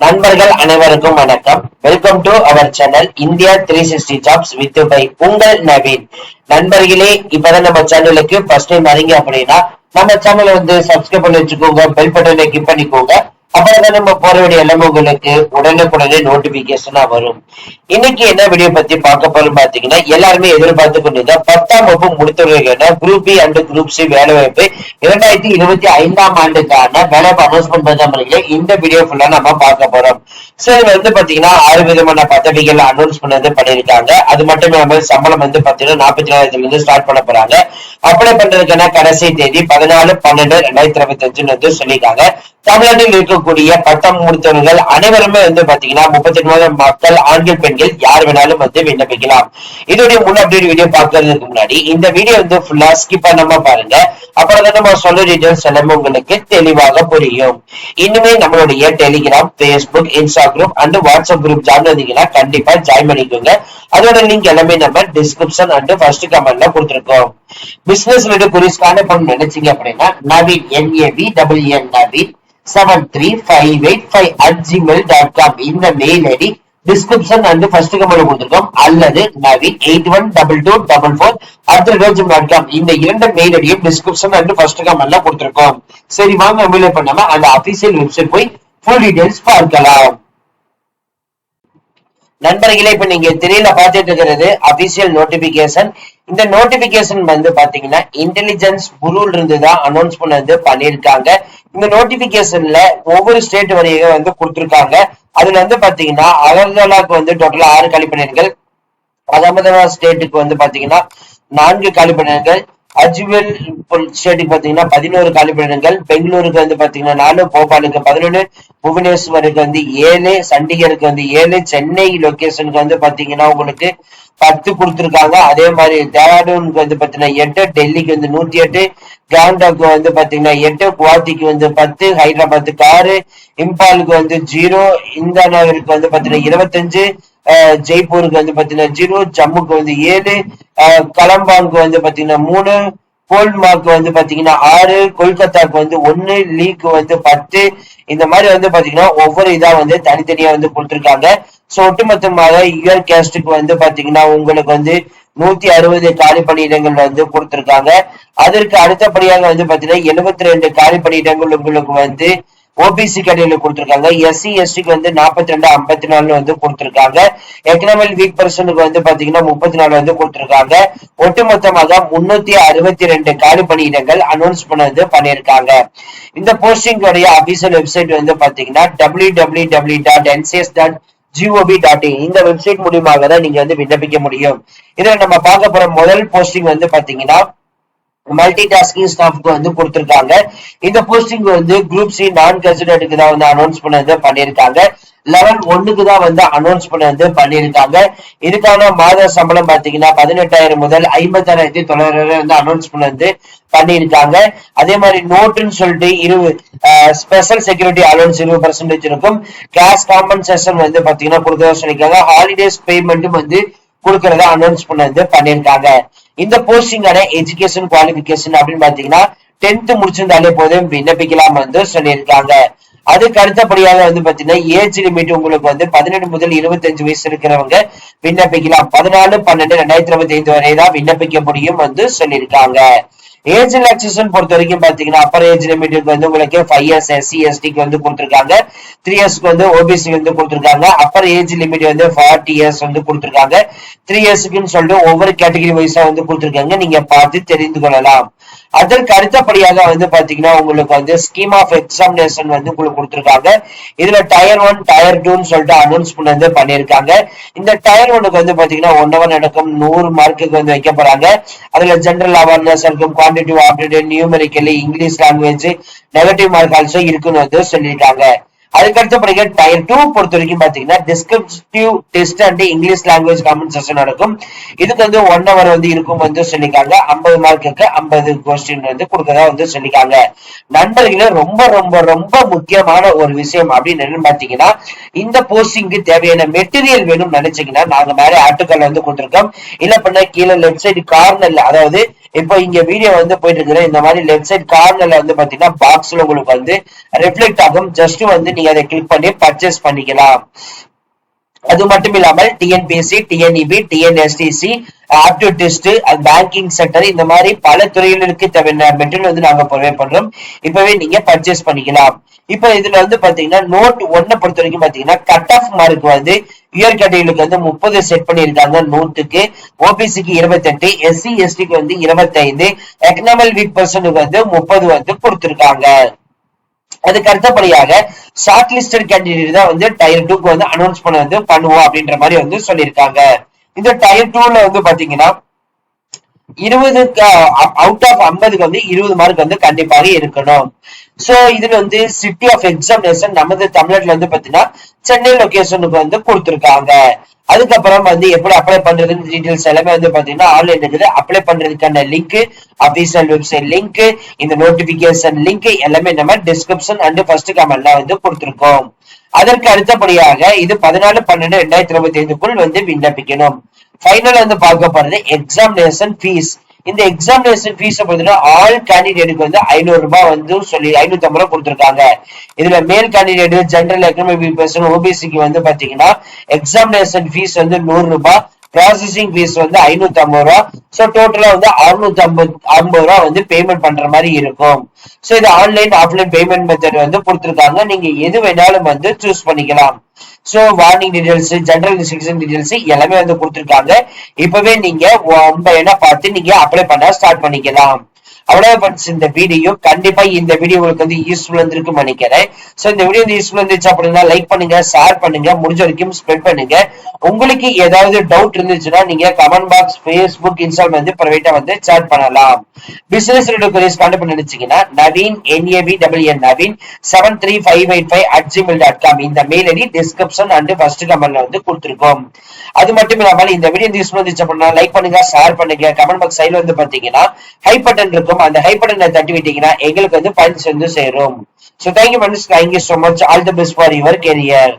நண்பர்கள் அனைவருக்கும் வணக்கம். Welcome to our channel India three sixty jobs with by உங்கள் நவீன். நண்பர்களே இப்பதான் நம்ம சேனலுக்கு ஃபர்ஸ்ட் டைம் வரீங்க அப்படின்னா நம்ம சேனலை வந்து சப்ஸ்கிரைப் பண்ணி வச்சுக்கோங்க பெல் பட்டனை கிளிக் பண்ணிக்கோங்க. அப்புறம் நம்ம போற வேண்டிய எல்லாமே உங்களுக்கு உடனுக்குடனே நோட்டிபிகேஷனா வரும். இன்னைக்கு என்ன வீடியோ பத்தி பார்க்க போறோம் பாத்தீங்கன்னா எல்லாருமே எதிர்பார்த்து கொண்டிருந்த பத்தாம் வகுப்பு முடித்தவர்களுக்கான group B and group C வேலை வாய்ப்பு இரண்டாயிரத்தி இருபத்தி ஐந்தாம் ஆண்டுக்கான வேலை அனௌன்ஸ்மெண்ட் பண்ண இந்த வீடியோ ஃபுல்லா நம்ம பார்க்க போறோம். சோ இதுல வந்து பாத்தீங்கன்னா ஆறு விதமான பதவிகள் அனௌன்ஸ் பண்ணது பண்ணிருக்காங்க அது மட்டும் இல்லாம சம்பளம் வந்து பாத்தீங்கன்னா நாற்பத்தி நாலாயிரத்துல இருந்து ஸ்டார்ட் பண்ண போறாங்க. அப்ளை பண்றதுக்கான கடைசி தேதி பதினாலு பன்னெண்டு ரெண்டாயிரத்தி இருபத்தி அஞ்சுன்னு வந்து சொல்லியிருக்காங்க. தமிழ்நாட்டில் இருக்க இருக்கக்கூடிய பட்டம் முடித்தவர்கள் அனைவருமே வந்து பாத்தீங்கன்னா முப்பத்தி ஒன்பது மக்கள் ஆண்கள் பெண்கள் யார் வேணாலும் வந்து விண்ணப்பிக்கலாம். இதோடைய முன் அப்டேட் வீடியோ பார்க்கறதுக்கு முன்னாடி இந்த வீடியோ வந்து ஃபுல்லா ஸ்கிப் பண்ணாம பாருங்க. அப்புறம் தான் நம்ம சொல்ல டீடைல்ஸ் எல்லாமே உங்களுக்கு தெளிவாக புரியும். இனிமே நம்மளுடைய Telegram Facebook Instagram and WhatsApp group join வந்தீங்கன்னா கண்டிப்பா ஜாயின் பண்ணிக்கோங்க. அதோட லிங்க் எல்லாமே நம்ம டிஸ்கிரிப்ஷன் அண்ட் ஃபர்ஸ்ட் கமெண்ட்ல கொடுத்துருக்கோம். பிசினஸ் ரிலேட்டட் குரீஸ் கான்டாக்ட் பண்ண நினைச்சீங்க அப்படின்னா Naveen N A V double N Naveen seven three five eight five at Gmail dot com இந்த mail ID description and first comment கொடுத்துருக்கோம். அல்லது Naveen eight one double two double four at ரோஜம் dot com இந்த இரண்டு mail ஐடியும் description and first கமெண்ட்ல கொடுத்துருக்கோம். சரி வாங்க மெயில் பண்ணாம அந்த அபிஷியல் வெப்சைட் போய் ஃபுல் டீடைல்ஸ் பார்க்கலாம். நண்பர்களே இப்ப நீங்க திரையில பார்த்துட்டு இருக்கிறது அபிஷியல் நோட்டிபிகேஷன் இந்த நோட்டிபிகேஷன் வந்து பாத்தீங்கன்னா இன்டெலிஜென்ஸ் குரூல் இருந்து தான் அனௌன்ஸ் பண்ணது பண்ணிருக்காங்க இந்த நோட்டிபிகேஷன்ல ஒவ்வொரு ஸ்டேட் வரையும் வந்து கொடுத்திருக்காங்க. அதுல வந்து பாத்தீங்கன்னா அகர்தலாக்கு வந்து டோட்டலா ஆறு கழிப்பினர்கள். அகமதாபாத் ஸ்டேட்டுக்கு வந்து பாத்தீங்கன்னா நான்கு கழிப்பினர்கள். அஜ்வேல் ஸ்டேட்டுக்கு பாத்தீங்கன்னா பதினோரு காலிப்பிடங்கள் பெங்களூருக்கு வந்து பாத்தீங்கன்னா நாலு போபாலுக்கு பதினொன்னு புவனேஸ்வருக்கு வந்து ஏழு சண்டிகருக்கு வந்து ஏழு சென்னை லொகேஷனுக்கு வந்து பாத்தீங்கன்னா உங்களுக்கு பத்து கொடுத்துருக்காங்க. அதே மாதிரி டேராடூனுக்கு வந்து பாத்தீங்கன்னா எட்டு டெல்லிக்கு வந்து நூத்தி எட்டு கேங்டாக்கு வந்து பாத்தீங்கன்னா எட்டு குவாத்திக்கு வந்து பத்து ஹைதராபாத்துக்கு ஆறு இம்பாலுக்கு வந்து ஜீரோ இந்தானாவிற்கு வந்து பாத்தீங்கன்னா இருபத்தஞ்சு ஜெய்ப்பூருக்கு வந்து பாத்தீங்கன்னா ஜீரோ ஜம்முக்கு வந்து ஏழு அஹ் வந்து பாத்தீங்கன்னா மூணு கோல்மாக்கு வந்து பாத்தீங்கன்னா ஆறு கொல்கத்தாக்கு வந்து ஒன்னு லீக்கு வந்து பத்து. இந்த மாதிரி வந்து பாத்தீங்கன்னா ஒவ்வொரு இதா வந்து தனித்தனியா வந்து கொடுத்துருக்காங்க. சோ ஒட்டுமொத்தமாக யுவர் கேஸ்டுக்கு வந்து பாத்தீங்கன்னா உங்களுக்கு வந்து நூத்தி அறுபது காலி பணியிடங்கள் வந்து கொடுத்திருக்காங்க. அதற்கு அடுத்தபடியாக வந்து பாத்தீங்கன்னா எழுபத்தி ரெண்டு காலி பணியிடங்கள் உங்களுக்கு வந்து ஓபிசி கடையில கொடுத்திருக்காங்க. எஸ்சி எஸ்டிக்கு வந்து நாற்பத்தி ரெண்டு ஐம்பத்தி நாலு வந்து கொடுத்திருக்காங்க. எக்கனாமிக் வீக் பர்சனுக்கு வந்து பாத்தீங்கன்னா முப்பத்தி நாலு வந்து கொடுத்திருக்காங்க. ஒட்டுமொத்தமாக முன்னூத்தி அறுபத்தி ரெண்டு காலி பணியிடங்கள் அனௌன்ஸ் பண்ணது பண்ணியிருக்காங்க. இந்த போஸ்டிங் அபிஷியல் வெப்சைட் வந்து பாத்தீங்கன்னா W W W dot NCS dot G O V dot இந்த வெப்சைட் மூலியமாக தான் நீங்க வந்து விண்ணப்பிக்க முடியும். இதுல நம்ம பார்க்க போற முதல் போஸ்டிங் வந்து பாத்தீங்கன்னா மல்டி டாஸ்கிங் ஸ்டாஃப்க்கு வந்து கொடுத்துருக்காங்க. இந்த போஸ்டிங் வந்து குரூப் சி நான் கன்சிடர்டுக்கு தான் வந்து அனௌன்ஸ் பண்ணது பண்ணியிருக்காங்க. லெவல் ஒன்னுக்கு தான் வந்து அனௌன்ஸ் பண்ணது பண்ணியிருக்காங்க. இதுக்கான மாத சம்பளம் பாத்தீங்கன்னா பதினெட்டாயிரம் முதல் ஐம்பத்தாயிரத்தி தொள்ளாயிரம் வந்து அனௌன்ஸ் பண்ணது பண்ணியிருக்காங்க. அதே மாதிரி நோட்டுன்னு சொல்லிட்டு இருபது ஸ்பெஷல் செக்யூரிட்டி அலோன்ஸ் இருபது பர்சன்டேஜ் இருக்கும். கேஷ் காம்பன்சேஷன் வந்து பாத்தீங்கன்னா கொடுக்கறதா சொல்லியிருக்காங்க. ஹாலிடேஸ் பேமெண்ட்டும் வந்து கொடுக்கறத அனௌன்ஸ் பண்ணது பண்ணியிருக்காங்க இந்த போஸ்டிங்கான எஜுகேஷன் குவாலிபிகேஷன் அப்படின்னு பாத்தீங்கன்னா டென்த் முடிச்சிருந்தாலே போதும் விண்ணப்பிக்கலாம் வந்து சொல்லியிருக்காங்க. அதுக்கு அடுத்தபடியாக வந்து பாத்தீங்கன்னா ஏஜ் லிமிட் உங்களுக்கு வந்து பதினெட்டு முதல் இருபத்தஞ்சு வயசு இருக்கிறவங்க விண்ணப்பிக்கலாம். பதினாலு பன்னெண்டு ரெண்டாயிரத்தி இருபத்தி ஐந்து வரை தான் விண்ணப்பிக்க முடியும் வந்து சொல்லியிருக்காங்க. ஏஜ் ரிலாக்ஸேஷன் பொறுத்த வரைக்கும் பாத்தீங்கன்னா அப்பர் ஏஜ் லிமிட்டுக்கு வந்து உங்களுக்கு ஃபைவ் இயர்ஸ் எஸ்சி எஸ்டிக்கு வந்து கொடுத்துருக்காங்க. த்ரீ இயர்ஸ்க்கு வந்து ஓபிசிக்கு வந்து கொடுத்துருக்காங்க. அப்பர் ஏஜ் லிமிட் வந்து ஃபார்ட்டி இயர்ஸ் வந்து கொடுத்துருக்காங்க. த்ரீ இயர்ஸ்க்குன்னு சொல்லிட்டு ஒவ்வொரு கேட்டகரி வைஸா வந்து கொடுத்துருக்காங்க. நீங்க பார்த்து தெரிந்து கொள்ளலாம். அதற்கு அடுத்தபடியாக வந்து பாத்தீங்கன்னா உங்களுக்கு வந்து ஸ்கீம் ஆஃப் எக்ஸாமினேஷன் வந்து உங்களுக்கு கொடுத்துருக்காங்க. இதுல டயர் ஒன் டயர் டூன்னு சொல்லிட்டு அனௌன்ஸ் வந்து பண்ணியிருக்காங்க. இந்த டயர் ஒனுக்கு வந்து பாத்தீங்கன்னா ஒன் ஹவர் நடக்கும் நூறு மார்க்குக்கு வந்து வைக்க போறாங்க. அதுல ஜென்ரல் அவேர்னஸ் இருக்கும் quantitative aptitude numerically English language negative mark also இருக்குன்னு வந்து சொல்லியிருக்காங்க. அதுக்கு அடுத்தபடியாக டயர் டூ பொறுத்த வரைக்கும் பாத்தீங்கன்னா descriptive test and English language compensation நடக்கும். இதுக்கு வந்து ஒன் ஹவர் வந்து இருக்கும் வந்து சொல்லிக்காங்க ஐம்பது மார்க்குக்கு ஐம்பது கொஸ்டின் வந்து கொடுக்கறதா வந்து சொல்லிருக்காங்க நண்பர்களே ரொம்ப ரொம்ப ரொம்ப முக்கியமான ஒரு விஷயம் அப்படின்னு பாத்தீங்கன்னா இந்த போஸ்டிங்க்கு தேவையான மெட்டீரியல் வேணும்னு நினைச்சீங்கன்னா நாங்க மேலே ஆட்டுக்கள் வந்து கொடுத்துருக்கோம். இல்ல பண்ண கீழே லெஃப்ட் சைடு கார்னர்ல அதாவது இப்போ இங்க வீடியோ வந்து போயிட்டு இருக்கிற இந்த மாதிரி லெஃப்ட் சைட் கார்னர்ல வந்து பாத்தீங்கன்னா பாக்ஸ்ல உங்களுக்கு வந்து ரிஃப்ளெக்ட் ஆகும். ஜஸ்ட் வந்து நீங்க அதை கிளிக் பண்ணி பர்ச்சேஸ் பண்ணிக்கலாம். அது மட்டும் இல்லாமல் TNPSC TNEB TNSTC aptitude test banking sector இந்த மாதிரி பல துறைகளுக்கு தேவையான மெட்டீரியல் வந்து நாங்க ப்ரொவைட் பண்றோம். இப்பவே நீங்க பர்ச்சேஸ் பண்ணிக்கலாம். இப்போ இதுல வந்து பாத்தீங்கன்னா நோட் ஒன்ன பொறுத்த வரைக்கும் பாத்தீங்கன்னா கட் ஆஃப் மார்க் வந்து உயர் வந்து முப்பது செட் பண்ணியிருக்காங்க நோட்டுக்கு ஓபிசிக்கு இருபத்தெட்டு எஸ்சி எஸ்டிக்கு வந்து இருபத்தைந்து எக்கனாமல் வீக் பர்சனுக்கு வந்து முப்பது வந்து கொடுத்திருக்காங்க. அதுக்கு அடுத்தபடியாக ஷார்ட் லிஸ்டட் கேண்டிடேட் தான் வந்து டயர் டூக்கு வந்து அனௌன்ஸ் பண்ண வந்து பண்ணுவோம் அப்படின்ற மாதிரி வந்து சொல்லியிருக்காங்க. இந்த டயர் டூல வந்து பாத்தீங்கன்னா இருபதுக்கு அவுட் ஆஃப் ஐம்பதுக்கு வந்து இருபது மார்க் வந்து கண்டிப்பாக இருக்கணும். சோ இதுல வந்து சிட்டி ஆஃப் எக்ஸாமினேஷன் நமது தமிழ்நாட்டுல வந்து பாத்தீங்கன்னா சென்னை லொகேஷனுக்கு வந்து கொடுத்துருக்காங்க. அதுக்கப்புறம் வந்து எப்படி அப்ளை பண்றதுன்னு டீடைல்ஸ் எல்லாமே வந்து பாத்தீங்கன்னா ஆன்லைன் இருக்குது. அப்ளை பண்றதுக்கான லிங்க் அபிஷியல் வெப்சைட் லிங்க் இந்த நோட்டிபிகேஷன் லிங்க் எல்லாமே நம்ம டிஸ்கிரிப்ஷன் அண்ட் ஃபர்ஸ்ட் கமெண்ட்ல வந்து கொடுத்துருக்கோம். அதற்கு அடுத்தபடியாக இது பதினாலு பன்னெண்டு ரெண்டாயிரத்தி இருபத்தி ஐந்துக்குள் வந்து விண்ணப்பிக்கணும். ஃபைனல் வந்து பார்க்க போறது எக்ஸாமினேஷன் ஃபீஸ் இந்த எக்ஸாமினேஷன் ஃபீஸ் பார்த்தீங்கன்னா ஆல் கேண்டிடேட்டுக்கு வந்து ஐநூறு ரூபாய் வந்து சொல்லி ஐநூத்தி ஐம்பது ரூபாய் கொடுத்துருக்காங்க. இதுல மேல் கேண்டிடேட் ஜென்ரல் எக்கனாமிக் பர்சன் ஓபிசிக்கு வந்து பாத்தீங்கன்னா எக்ஸாமினேஷன் ஃபீஸ் வந்து நூறு ரூபாய் ப்ராசஸிங் ஃபீஸ் வந்து ஐநூத்தி ஐம்பது ரூபா ஸோ டோட்டலா வந்து அறுநூத்தி ஐம்பது ஐம்பது ரூபா வந்து பேமெண்ட் பண்ற மாதிரி இருக்கும். ஸோ இது ஆன்லைன் ஆஃப்லைன் பேமெண்ட் மெத்தட் வந்து கொடுத்துருக்காங்க. நீங்க எது வேணாலும் வந்து சூஸ் பண்ணிக்கலாம். So warning details general instruction details எல்லாமே வந்து கொடுத்துருக்காங்க. இப்பவே நீங்க உங்க என்ன பார்த்து நீங்க அப்ளை பண்ண ஸ்டார்ட் பண்ணிக்கலாம். அவ்வளவு ஃப்ரெண்ட்ஸ் இந்த வீடியோ கண்டிப்பா இந்த வீடியோ உங்களுக்கு வந்து யூஸ்ஃபுல் இருந்திருக்கும் நினைக்கிறேன். சோ இந்த வீடியோ வந்து யூஸ்ஃபுல் இருந்துச்சு அப்படின்னா லைக் பண்ணுங்க ஷேர் பண்ணுங்க முடிஞ்ச வரைக்கும் ஸ்ப்ரெட் பண்ணுங்க. உங்களுக்கு ஏதாவது டவுட் இருந்துச்சுன்னா நீங்க கமெண்ட் பாக்ஸ் ஃபேஸ்புக் இன்ஸ்டால் வந்து பிரைவேட்டா வந்து சேட் பண்ணலாம். பிசினஸ் ரிலேட்டட் queries கான்டாக்ட் பண்ணி நினைச்சீங்கன்னா Naveen N A V double N Naveen seven three five eight five at Gmail dot com இந்த mail ID description and first கமெண்ட்ல வந்து கொடுத்துருக்கோம். அது மட்டும் இல்லாமல் இந்த வீடியோ யூஸ்ஃபுல் இருந்துச்சு அப்படின்னா லைக் பண்ணுங்க ஷேர் பண்ணுங்க. கமெண்ட் பாக்ஸ் சைடுல வந்து பாத்தீங்கன்னா ஹை பட்டன் இருக்கும் இருக்கும் அந்த ஹை தட்டி விட்டீங்கன்னா எங்களுக்கு வந்து பாயிண்ட்ஸ் வந்து சேரும். So thank you friends thank you so much all the best for your career